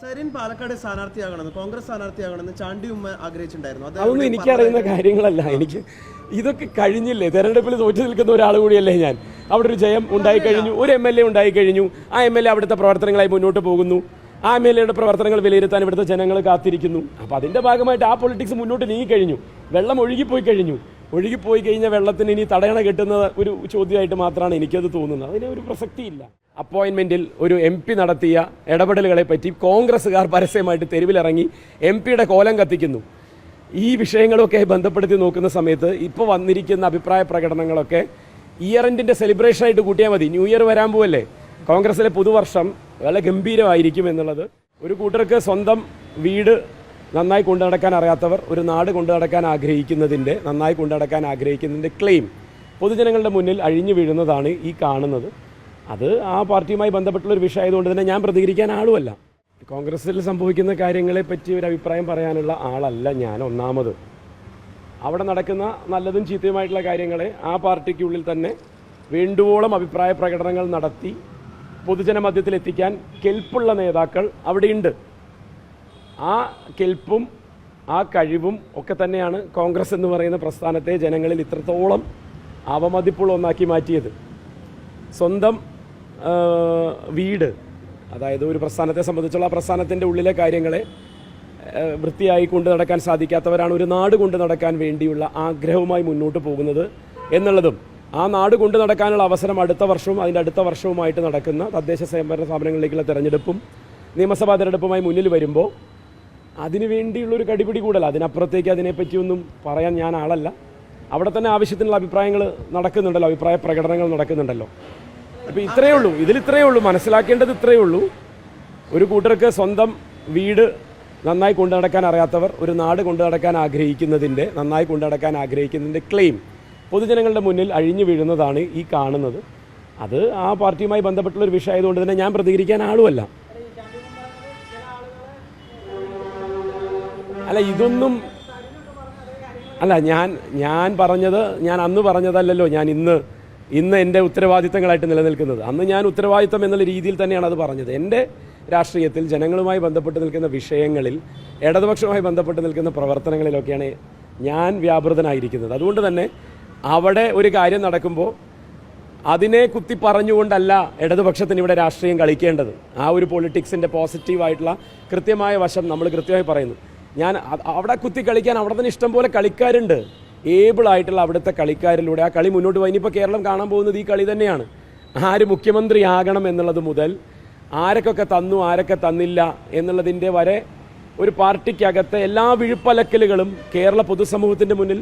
സരിൻ പാലക്കാട് സ്ഥാനാർത്ഥിയാകണമെന്ന് കോൺഗ്രസ് സ്ഥാനാർത്ഥിയാകണമെന്ന് ചാണ്ടി ഉമ്മ ആഗ്രഹിച്ചിട്ടുണ്ടായിരുന്നു. അത് അതൊന്നും എനിക്കറിയുന്ന കാര്യങ്ങളല്ല. എനിക്ക് ഇതൊക്കെ കഴിഞ്ഞില്ലേ? തെരഞ്ഞെടുപ്പിൽ തോറ്റു നിൽക്കുന്ന ഒരാൾ കൂടിയല്ലേ ഞാൻ. അവിടെ ഒരു ജയം ഉണ്ടായി കഴിഞ്ഞു. ഒരു എം എൽ എ ഉണ്ടായി കഴിഞ്ഞു. ആ എം എൽ എ അവിടുത്തെ പ്രവർത്തനങ്ങളായി മുന്നോട്ട് പോകുന്നു. ആ എം എൽ എയുടെ പ്രവർത്തനങ്ങൾ വിലയിരുത്താൻ ഇവിടുത്തെ ജനങ്ങൾ കാത്തിരിക്കുന്നു. അപ്പോൾ അതിന്റെ ഭാഗമായിട്ട് ആ പൊളിറ്റിക്സ് മുന്നോട്ട് നീങ്ങിക്കഴിഞ്ഞു വെള്ളം ഒഴുകിപ്പോയി കഴിഞ്ഞു. ഒഴുകിപ്പോയി കഴിഞ്ഞ വെള്ളത്തിന് ഇനി തടയണ കെട്ടുന്ന ഒരു ചോദ്യമായിട്ട് മാത്രമാണ് എനിക്കത് തോന്നുന്നത്. അതിന് ഒരു പ്രസക്തിയില്ല. അപ്പോയിൻമെന്റിൽ ഒരു എം പി നടത്തിയ ഇടപെടലുകളെ പറ്റി കോൺഗ്രസ്സുകാർ പരസ്യമായിട്ട് തെരുവിലിറങ്ങി എം പിയുടെ കോലം കത്തിക്കുന്നു. ഈ വിഷയങ്ങളൊക്കെ ബന്ധപ്പെടുത്തി നോക്കുന്ന സമയത്ത് ഇപ്പോൾ വന്നിരിക്കുന്ന അഭിപ്രായ പ്രകടനങ്ങളൊക്കെ ഇയർ എൻഡിന്റെ സെലിബ്രേഷനായിട്ട് കൂട്ടിയാൽ മതി. ന്യൂ ഇയർ വരാൻ പോവല്ലേ? കോൺഗ്രസ്സിലെ പുതുവർഷം വളരെ ഗംഭീരമായിരിക്കും എന്നുള്ളത്. ഒരു കൂട്ടർക്ക് സ്വന്തം വീട് നന്നായി കൊണ്ടു നടക്കാൻ അറിയാത്തവർ ഒരു നാട് കൊണ്ടു നടക്കാൻ ആഗ്രഹിക്കുന്നതിന്റെ നന്നായി കൊണ്ടു നടക്കാൻ ആഗ്രഹിക്കുന്നതിന്റെ ക്ലെയിം പൊതുജനങ്ങളുടെ മുന്നിൽ അഴിഞ്ഞു വീഴുന്നതാണ് ഈ കാണുന്നത്. അത് ആ പാർട്ടിയുമായി ബന്ധപ്പെട്ടുള്ള ഒരു വിഷയമായതുകൊണ്ട് തന്നെ ഞാൻ പ്രതികരിക്കാൻ ആളുമല്ല. കോൺഗ്രസിൽ സംഭവിക്കുന്ന കാര്യങ്ങളെ പറ്റി ഒരു അഭിപ്രായം പറയാനുള്ള ആളല്ല ഞാൻ ഒന്നാമത്. അവിടെ നടക്കുന്ന നല്ലതും ചീത്തയുമായിട്ടുള്ള കാര്യങ്ങളെ ആ പാർട്ടിക്കുള്ളിൽ തന്നെ വേണ്ടുവോളം അഭിപ്രായ പ്രകടനങ്ങൾ നടത്തി പൊതുജന മധ്യത്തിൽ എത്തിക്കാൻ കെൽപ്പുള്ള നേതാക്കൾ അവിടെയുണ്ട്. ആ കെൽപ്പും ആ കഴിവും ഒക്കെ തന്നെയാണ് കോൺഗ്രസ് എന്ന് പറയുന്ന പ്രസ്ഥാനത്തെ ജനങ്ങളിൽ ഇത്രത്തോളം അവമതിപ്പുള്ള ഒന്നാക്കി മാറ്റിയത്. സ്വന്തം വീട് അതായത് ഒരു പ്രസ്ഥാനത്തെ സംബന്ധിച്ചുള്ള പ്രസ്ഥാനത്തിന്റെ ഉള്ളിലെ കാര്യങ്ങളെ വൃത്തിയായി കൊണ്ടു നടക്കാൻ സാധിക്കാത്തവരാണ് ഒരു നാട് കൊണ്ടു നടക്കാൻ വേണ്ടിയുള്ള ആഗ്രഹവുമായി മുന്നോട്ട് പോകുന്നത് എന്നുള്ളതും ആ നാട് കൊണ്ടു നടക്കാനുള്ള അവസരം അടുത്ത വർഷവും അതിന്റെ അടുത്ത വർഷവുമായിട്ട് നടക്കുന്ന തദ്ദേശ സ്വയംഭരണ സ്ഥാപനങ്ങളിലേക്കുള്ള തെരഞ്ഞെടുപ്പും നിയമസഭാ തെരഞ്ഞെടുപ്പുമായി മുന്നിൽ വരുമ്പോൾ അതിനു വേണ്ടിയുള്ളൊരു കടിപിടി കൂടല്ല അതിനപ്പുറത്തേക്ക് അതിനെപ്പറ്റിയൊന്നും പറയാൻ ഞാൻ ആളല്ല. അവിടെ തന്നെ ആവശ്യത്തിനുള്ള അഭിപ്രായങ്ങൾ നടക്കുന്നുണ്ടല്ലോ അഭിപ്രായ പ്രകടനങ്ങൾ നടക്കുന്നുണ്ടല്ലോ. അപ്പോൾ ഇത്രയേ ഉള്ളൂ. ഇതിൽ ഇത്രയേ ഉള്ളൂ. മനസ്സിലാക്കേണ്ടത് ഇത്രയേ ഉള്ളൂ. ഒരു കൂട്ടർക്ക് സ്വന്തം വീട് നന്നായി കൊണ്ടു നടക്കാൻ അറിയാത്തവർ ഒരു നാട് കൊണ്ടു നടക്കാൻ ആഗ്രഹിക്കുന്നതിന്റെ നന്നായി കൊണ്ടു നടക്കാൻ ആഗ്രഹിക്കുന്നതിന്റെ ക്ലെയിം പൊതുജനങ്ങളുടെ മുന്നിൽ അഴിഞ്ഞു വീഴുന്നതാണ് ഈ കാണുന്നത്. അത് ആ പാർട്ടിയുമായി ബന്ധപ്പെട്ടുള്ള ഒരു വിഷയമായതുകൊണ്ട് തന്നെ ഞാൻ പ്രതികരിക്കാൻ ആളുമല്ല. അല്ല ഇതൊന്നും അല്ല ഞാൻ ഞാൻ പറഞ്ഞത് ഞാൻ അന്ന് പറഞ്ഞതല്ലല്ലോ. ഞാൻ ഇന്ന് ഇന്ന് എന്റെ ഉത്തരവാദിത്തങ്ങളായിട്ട് നിലനിൽക്കുന്നത്. അന്ന് ഞാൻ ഉത്തരവാദിത്തം എന്നുള്ള രീതിയിൽ തന്നെയാണ് അത് പറഞ്ഞത്. എന്റെ രാഷ്ട്രീയത്തിൽ ജനങ്ങളുമായി ബന്ധപ്പെട്ട് നിൽക്കുന്ന വിഷയങ്ങളിൽ ഇടതുപക്ഷവുമായി ബന്ധപ്പെട്ട് നിൽക്കുന്ന പ്രവർത്തനങ്ങളിലൊക്കെയാണ് ഞാൻ വ്യാപൃതനായിരിക്കുന്നത്. അതുകൊണ്ട് തന്നെ അവിടെ ഒരു കാര്യം നടക്കുമ്പോൾ അതിനെ കുത്തി പറഞ്ഞുകൊണ്ടല്ല ഇടതുപക്ഷത്തിന് ഇവിടെ രാഷ്ട്രീയം കളിക്കേണ്ടത്. ആ ഒരു പൊളിറ്റിക്സിന്റെ പോസിറ്റീവായിട്ടുള്ള കൃത്യമായ വശം നമ്മൾ കൃത്യമായി പറയുന്നു. ഞാൻ അവിടെ കുത്തി കളിക്കാൻ അവിടെ തന്നെ ഇഷ്ടം പോലെ കളിക്കാരുണ്ട്. ഏബിൾ ആയിട്ടുള്ള അവിടുത്തെ കളിക്കാരിലൂടെ. ആ കളി മുന്നോട്ട് പോയി. ഇനിയിപ്പോൾ കേരളം കാണാൻ പോകുന്നത് ഈ കളി തന്നെയാണ്. ആര് മുഖ്യമന്ത്രിയാകണം എന്നുള്ളത് മുതൽ ആരൊക്കെ തന്നു ആരൊക്കെ തന്നില്ല എന്നുള്ളതിന്റെ വരെ ഒരു പാർട്ടിക്കകത്തെ എല്ലാ വിഴുപ്പലക്കലുകളും കേരള പൊതുസമൂഹത്തിന്റെ മുന്നിൽ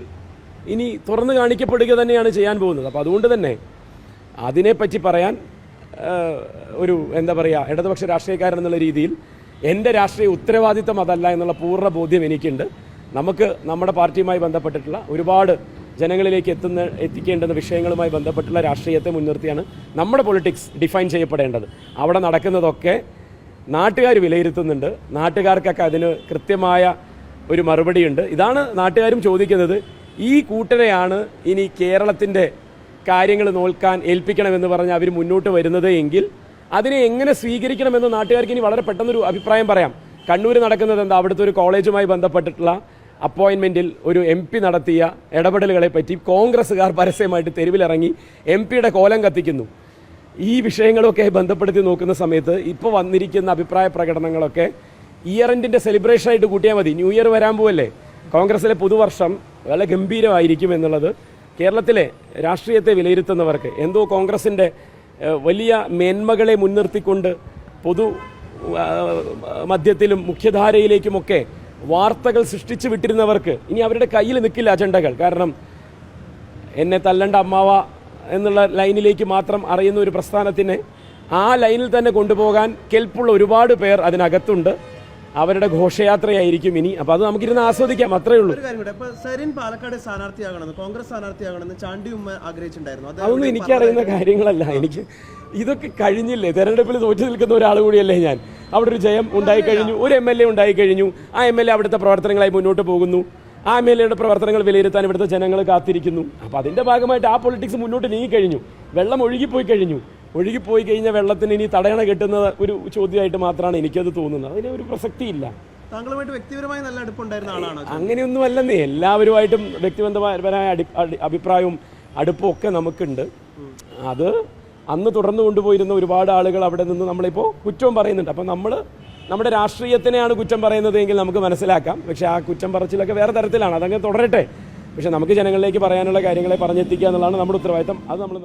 ഇനി തുറന്നു കാണിക്കപ്പെടുക തന്നെയാണ് ചെയ്യാൻ പോകുന്നത്. അപ്പോൾ അതുകൊണ്ട് തന്നെ അതിനെപ്പറ്റി പറയാൻ ഒരു എന്താ പറയുക ഇടതുപക്ഷ രാഷ്ട്രീയക്കാരൻ എന്നുള്ള രീതിയിൽ എന്റെ രാഷ്ട്രീയ ഉത്തരവാദിത്തം അതല്ല എന്നുള്ള പൂർണ ബോധ്യം എനിക്കുണ്ട്. നമുക്ക് നമ്മുടെ പാർട്ടിയുമായി ബന്ധപ്പെട്ടിട്ടുള്ള ഒരുപാട് ജനങ്ങളിലേക്ക് എത്തുന്ന എത്തിക്കേണ്ടുന്ന വിഷയങ്ങളുമായി ബന്ധപ്പെട്ടുള്ള രാഷ്ട്രീയത്തെ മുൻനിർത്തിയാണ് നമ്മുടെ പൊളിറ്റിക്സ് ഡിഫൈൻ ചെയ്യപ്പെടേണ്ടത്. അവിടെ നടക്കുന്നതൊക്കെ നാട്ടുകാർ വിലയിരുത്തുന്നുണ്ട്. നാട്ടുകാർക്കൊക്കെ അതിന് കൃത്യമായ ഒരു മറുപടിയുണ്ട്. ഇതാണ് നാട്ടുകാരും ചോദിക്കുന്നത് ഈ കൂട്ടരെയാണ് ഇനി കേരളത്തിന്റെ കാര്യങ്ങൾ നോക്കാൻ ഏൽപ്പിക്കണമെന്ന് പറഞ്ഞ് അവർ മുന്നോട്ട് വരുന്നത് എങ്കിൽ അതിനെ എങ്ങനെ സ്വീകരിക്കണമെന്ന് നാട്ടുകാർക്ക് ഇനി വളരെ പെട്ടെന്നൊരു അഭിപ്രായം പറയാം. കണ്ണൂർ നടക്കുന്നത് എന്താ? അവിടുത്തെ ഒരു കോളേജുമായി ബന്ധപ്പെട്ടിട്ടുള്ള അപ്പോയിൻമെന്റിൽ ഒരു എം പി നടത്തിയ ഇടപെടലുകളെ പറ്റി കോൺഗ്രസ്സുകാർ പരസ്യമായിട്ട് തെരുവിലിറങ്ങി എം പിയുടെ കോലം കത്തിക്കുന്നു. ഈ വിഷയങ്ങളൊക്കെ ബന്ധപ്പെടുത്തി നോക്കുന്ന സമയത്ത് ഇപ്പോൾ വന്നിരിക്കുന്ന അഭിപ്രായ പ്രകടനങ്ങളൊക്കെ ഇയർ എൻഡിന്റെ സെലിബ്രേഷനായിട്ട് കൂട്ടിയാൽ മതി. ന്യൂ ഇയർ വരാൻ പോവല്ലേ? കോൺഗ്രസ്സിലെ പുതുവർഷം വളരെ ഗംഭീരമായിരിക്കും എന്നുള്ളത് കേരളത്തിലെ രാഷ്ട്രീയത്തെ വിലയിരുത്തുന്നവർക്ക് എന്തോ കോൺഗ്രസിന്റെ വലിയ മേന്മകളെ മുൻനിർത്തിക്കൊണ്ട് പൊതു മധ്യത്തിലും മുഖ്യധാരയിലേക്കുമൊക്കെ വാർത്തകൾ സൃഷ്ടിച്ചു വിട്ടിരുന്നവർക്ക് ഇനി അവരുടെ കയ്യിൽ നിൽക്കില്ല അജണ്ടകൾ. കാരണം എന്നെ തല്ലണ്ട അമ്മാവ എന്നുള്ള ലൈനിലേക്ക് മാത്രം അറിയുന്ന ഒരു പ്രസ്ഥാനത്തിനെ ആ ലൈനിൽ തന്നെ കൊണ്ടുപോകാൻ കെൽപ്പുള്ള ഒരുപാട് പേർ അതിനകത്തുണ്ട്. അവരുടെ ഘോഷയാത്രയായിരിക്കും ഇനി. അപ്പോൾ അത് നമുക്കിരുന്ന് ആസ്വദിക്കാം അത്രേ ഉള്ളൂ. പാലക്കാട് സ്ഥാനാർത്ഥിയാകണമെന്ന് കോൺഗ്രസ് സ്ഥാനാർത്ഥിയാകണമെന്ന് ചാണ്ടി ഉമ്മ ആഗ്രഹിച്ചിട്ടുണ്ടായിരുന്നു. അത് അതൊന്നും എനിക്കറിയുന്ന കാര്യങ്ങളല്ല. എനിക്ക് ഇതൊക്കെ കഴിഞ്ഞില്ലേ? തെരഞ്ഞെടുപ്പിൽ തോറ്റു നിൽക്കുന്ന ഒരാൾ കൂടിയല്ലേ ഞാൻ? അവിടെ ഒരു ജയം ഉണ്ടായി കഴിഞ്ഞു. ഒരു എം എൽ എ ഉണ്ടായി കഴിഞ്ഞു. ആ എം എൽ എ അവിടുത്തെ പ്രവർത്തനങ്ങളായി മുന്നോട്ട് പോകുന്നു. ആ എം എൽ എയുടെ പ്രവർത്തനങ്ങൾ വിലയിരുത്താൻ ഇവിടുത്തെ ജനങ്ങൾ കാത്തിരിക്കുന്നു. അപ്പോൾ അതിന്റെ ഭാഗമായിട്ട് ആ പൊളിറ്റിക്സ് മുന്നോട്ട് നീങ്ങിക്കഴിഞ്ഞു വെള്ളം ഒഴുകിപ്പോയി കഴിഞ്ഞു. ഒഴുകിപ്പോയി കഴിഞ്ഞ വെള്ളത്തിന് ഇനി തടയണ കിട്ടുന്നത് ഒരു ചോദ്യമായിട്ട് മാത്രമാണ് എനിക്കത് തോന്നുന്നത്. അതിന് ഒരു പ്രസക്തിയില്ല. താങ്കളുമായിട്ട് വ്യക്തിപരമായി നല്ല അടുപ്പുണ്ടായിരുന്ന ആളാണ് അങ്ങനെയൊന്നും അല്ലെന്നേ എല്ലാവരുമായിട്ടും വ്യക്തിബന്ധപരമായ അഭിപ്രായവും അടുപ്പവും ഒക്കെ നമുക്കുണ്ട്. അത് അന്ന് തുടർന്നു കൊണ്ടുപോയിരുന്ന ഒരുപാട് ആളുകൾ അവിടെ നിന്ന് നമ്മളിപ്പോൾ കുറ്റം പറയുന്നുണ്ട്. അപ്പം നമ്മൾ നമ്മുടെ രാഷ്ട്രീയത്തിനെയാണ് കുറ്റം പറയുന്നത് എങ്കിൽ നമുക്ക് മനസ്സിലാക്കാം. പക്ഷേ ആ കുറ്റം പറച്ചിലൊക്കെ വേറെ തരത്തിലാണ്. അതങ്ങനെ തുടരട്ടെ. പക്ഷേ നമുക്ക് ജനങ്ങളിലേക്ക് പറയാനുള്ള കാര്യങ്ങളെ പറഞ്ഞെത്തിക്കുക എന്നുള്ളതാണ് നമ്മുടെ ഉത്തരവാദിത്തം. അത് നമ്മൾ